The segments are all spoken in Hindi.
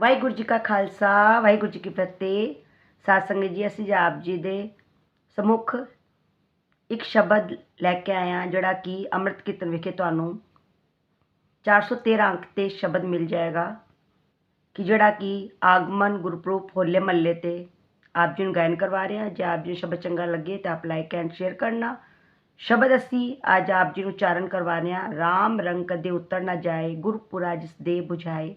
ਵਾਹਿਗੁਰੂ ਜੀ ਕਾ ਖਾਲਸਾ, ਵਾਹਿਗੁਰੂ ਜੀ ਕੀ ਫਤਿਹ। ਸਾਧ ਸੰਗਤ ਜੀ, ਅਸੀਂ ਆਪ ਜੀ ਦੇ ਸਮੁਖ ਇੱਕ ਸ਼ਬਦ ਲੈ ਕੇ ਆਏ ਹਾਂ, ਜਿਹੜਾ ਕਿ ਅੰਮ੍ਰਿਤ ਕੀਰਤਨ ਵਿਖੇ ਤੁਹਾਨੂੰ 413 ਅੰਕ ਤੇ ਸ਼ਬਦ ਮਿਲ ਜਾਏਗਾ, ਕਿ ਜਿਹੜਾ ਕਿ ਆਗਮਨ ਗੁਰਪ੍ਰੂਪ ਹੋਲੇ ਮਹੱਲੇ ਤੇ ਆਪ ਜੀ ਨੂੰ ਗਾਇਨ ਕਰਵਾ ਰਹੇ ਹਾਂ। ਜੇ ਆਪ ਜੀ ਨੂੰ ਸ਼ਬਦ ਚੰਗਾ ਲੱਗੇ ਤਾਂ ਆਪ ਲਾਈਕ ਐਂਡ ਸ਼ੇਅਰ ਕਰਨਾ। ਸ਼ਬਦ ਅਸੀਂ ਅੱਜ ਆਪ ਜੀ ਨੂੰ ਉਚਾਰਨ ਕਰਵਾ ਰਹੇ ਹਾਂ। ਰਾਮ ਰੰਗ ਕਦੇ ਉਤਰ ਨਾ ਜਾਏ, ਗੁਰਪੁਰਾ ਜਿਸ ਦੇ ਬੁਝਾਏ।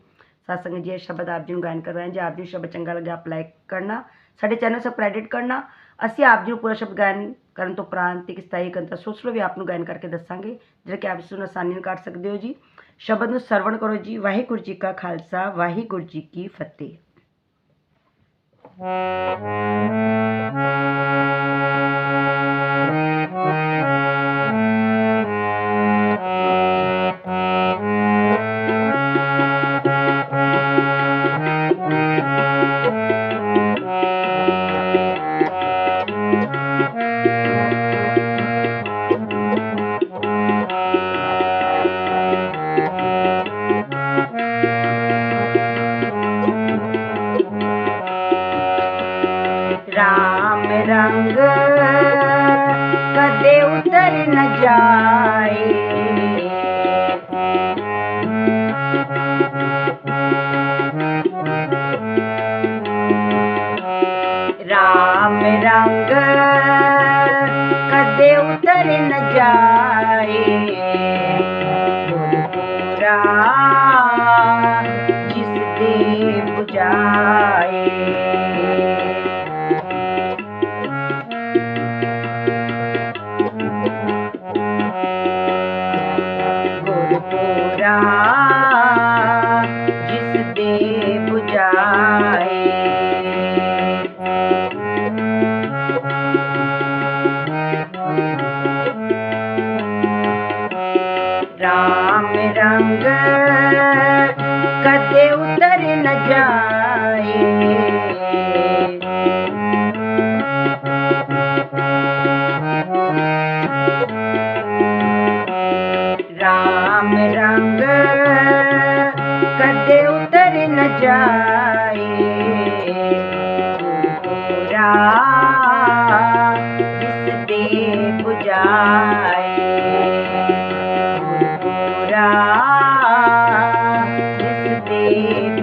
ਝਾਏ ਸਾਧ ਸੰਗਤ ਜੀ, ਇਹ ਸ਼ਬਦ ਆਪ ਜੀ ਨੂੰ ਗਾਇਨ ਕਰਵਾਏ ਜੇ। ਆਪ ਜੀ ਨੂੰ ਸ਼ਬਦ ਚੰਗਾ ਲੱਗਿਆ ਆਪ ਲਾਈਕ ਕਰਨਾ। ਸਾਡੇ ਚੈਨਲ ਸਬਸਕ੍ਰਾਈਬ ਕਰਨਾ। ਅਸੀਂ ਆਪ ਜੀ ਨੂੰ ਪੂਰਾ ਸ਼ਬਦ ਗਾਇਨ ਕਰਨ ਤੋਂ ਉਪਰੰਤ ਇੱਕ ਸਤਾਈ ਕੰਤਾ ਸੋਚ ਲਓ, ਵੀ ਆਪ ਨੂੰ ਗਾਇਨ ਕਰਕੇ ਦੱਸਾਂਗੇ, ਜਿਹੜਾ ਕਿ ਆਪ ਇਸ ਨੂੰ ਆਸਾਨੀ ਨਾਲ ਕਰ ਸਕਦੇ ਹੋ ਜੀ। ਸ਼ਬਦ ਨੂੰ ਸਰਵਣ ਕਰੋ ਜੀ। ਵਾਹਿਗੁਰੂ ਜੀ ਕਾ ਖਾਲਸਾ, ਵਾਹਿਗੁਰੂ ਜੀ ਕੀ ਫਤਿਹ। न जाए।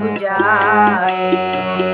बुझाए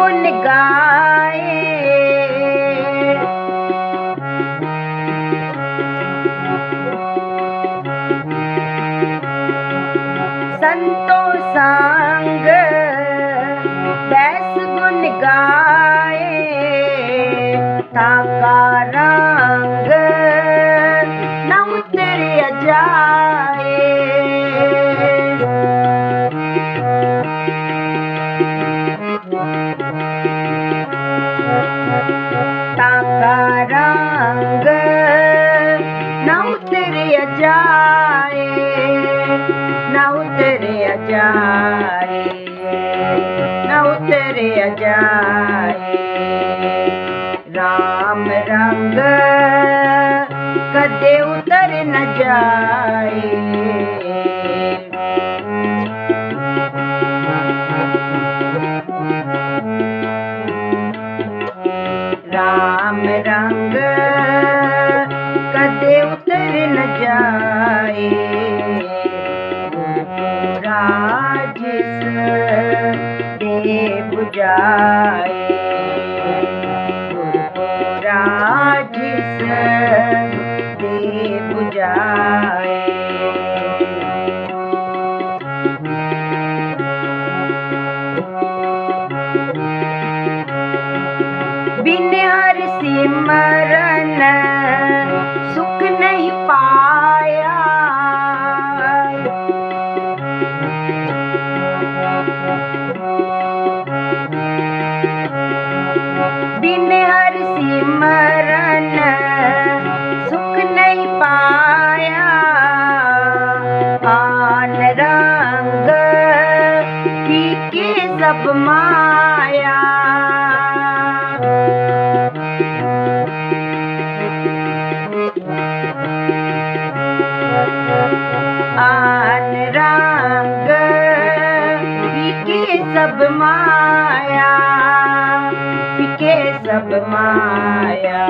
মন গায়ে। राम रंग कदे उतर न जाए। राजिस दे जाए। राजिस दे बुझाए सब माया,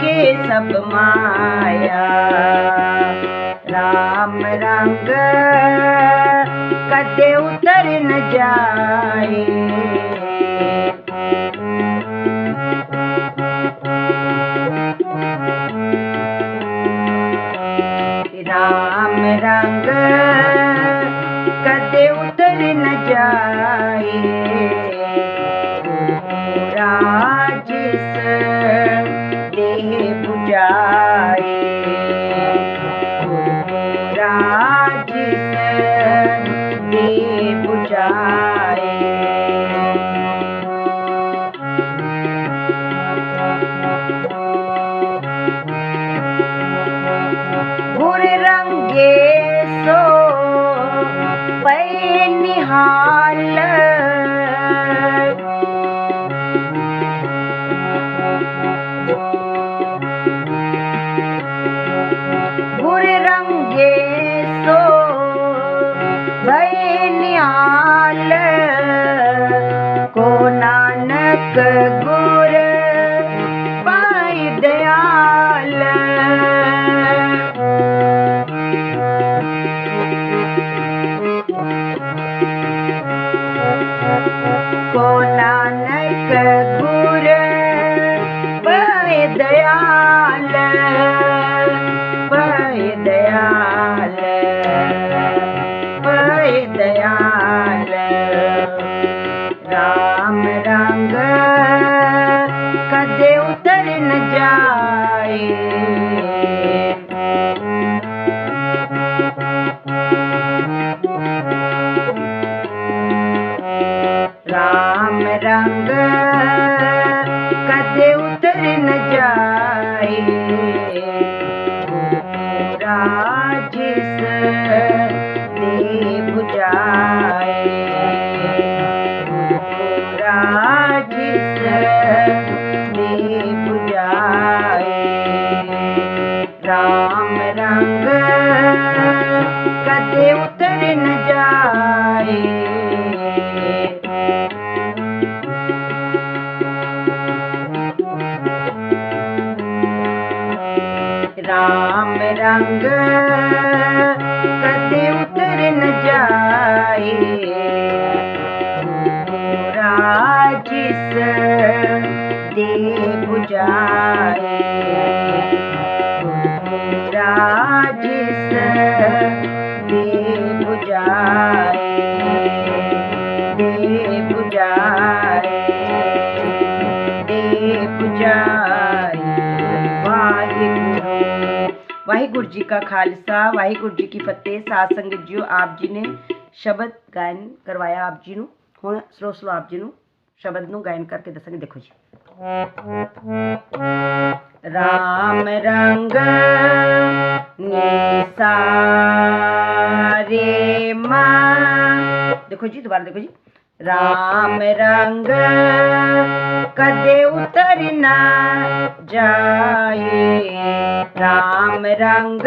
के सब माया? राम रंग कदे उतर न जाए। राम रंग कदे उतर न जाए। जाए। रंग कदे उतर न जाए। पूरा जिस दे बुझाए। ਜੀ ਕਾ ਖਾਲਸਾ ਵਾਹਿਗੁਰੂ ਜੀ ਕੀ ਫਤਿਹ ਸਾਧ ਸੰਗਤ ਜੀਓ ਆਪ ਜੀ ਨੇ ਸ਼ਬਦ ਗਾਇਨ ਕਰਵਾਇਆ ਆਪ ਜੀ ਨੂੰ ਹੁਣ ਸਲੋ ਸਲੋ ਆਪ ਜੀ ਨੂੰ ਸ਼ਬਦ ਨੂੰ ਗਾਇਨ ਕਰਕੇ ਦੱਸਾਂਗੇ ਦੇਖੋ ਜੀ ਰਾਮ ਰੰਗ ਨਿਸਾਰ ਦੇਖੋ ਜੀ ਦੁਬਾਰਾ ਦੇਖੋ ਜੀ ਰਾਮ ਰੰਗ ਕਦੇ ਉਤਰ ਨਾ ਜਾਏ। ਰਾਮ ਰੰਗ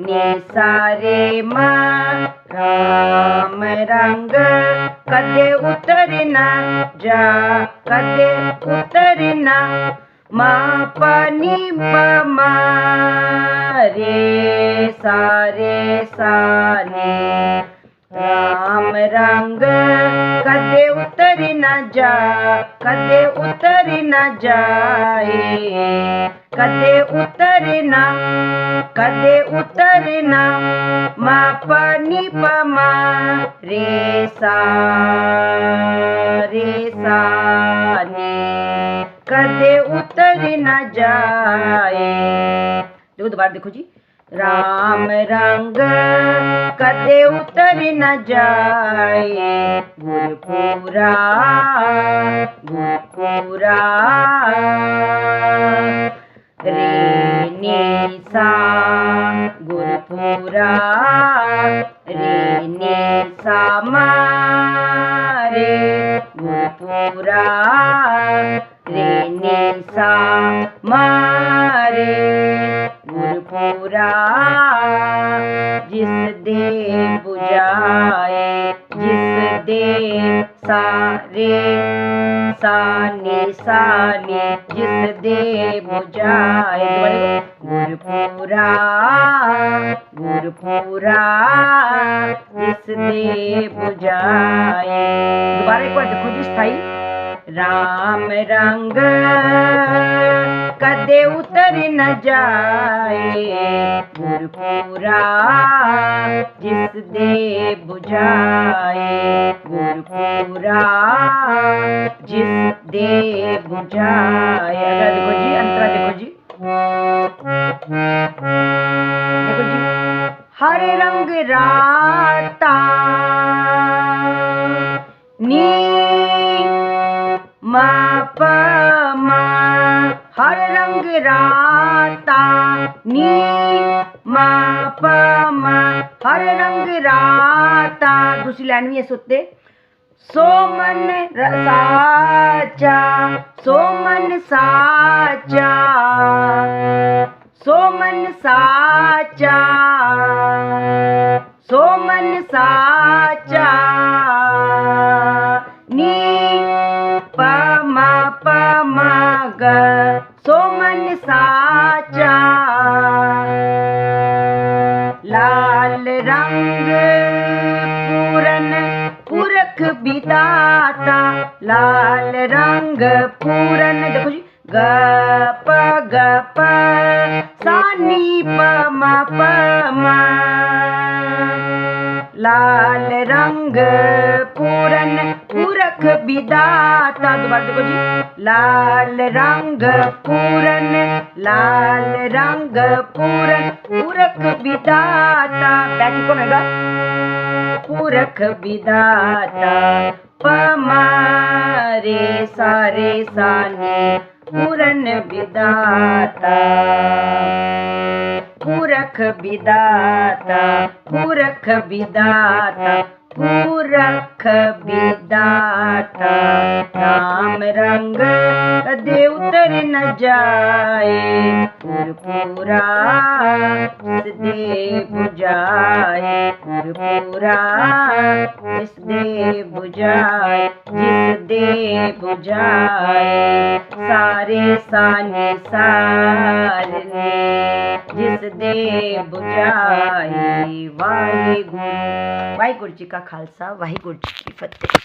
ਨੇ ਸਾਰੇ ਮਾ ਰਾਮ ਰੰਗ ਕਦੇ ਉਤਰ ਨਾ ਜਾ, ਕਦੇ ਉਤਰ ਨਾ। ਮਾ ਪਨੀ ਪਮਾ ਰੇ, ਸਾਰੇ ਸਾਨੇ राम रंग, कदे उतरी न जा कदे उतरी न जाए। कदे उतरी न, कदे उतरी न, मा पमा रे सा रे सा ने। कदे उतरी न जाए। देखो दोबारा देखो जी। राम रंग कदे उतर न जाए। गुरपुरा गुरपुरा रे निसा गुरपुरा रे निसा मारे गुरपुरा रे सा ने सा ने जिस दे बुझाए गुरपुरा गुरपुरा, जिस दे बुझाए दोबारा एक बार देखो जी स्थायी। राम रंग कदे उतर न जाए। गुरपुरा, जिस दे बुझाए मेरा जिस दे देखो जी, अंतरा देखो जी। देखो जी, हर रंग राता नी मा, हर रंग राता नी मा मा, हर रंग राता। दूसरी लाइन में ये सुनते सोमन साचा सोमन साचा सोमन साचा सोमन साचा। नी पमा पमा ग, सोमन साचा। लाल रंग देख बिताता लाल रंग पूरन। देखो जी ग प ग प सानी प म प म लाल रंग पूरन, पूरक विदाता दोबारा देखो जी, लाल रंग पूरन, लाल रंग पूरन, पूरक विदाता बैठी कौन है परे सारे साने पुरन विदाता सूरण विदाता पूर्ख विदाता पूरख विदाता नाम रंग कदे उतर न जाए पूरा इस दे बुझाए पूरा इस दे बुझाए, जिस दे बुझाए, सारे सानी सारे जिस दे बुझाई वाहिगुरु जी का खालसा वाहिगुरु जी की फतेह।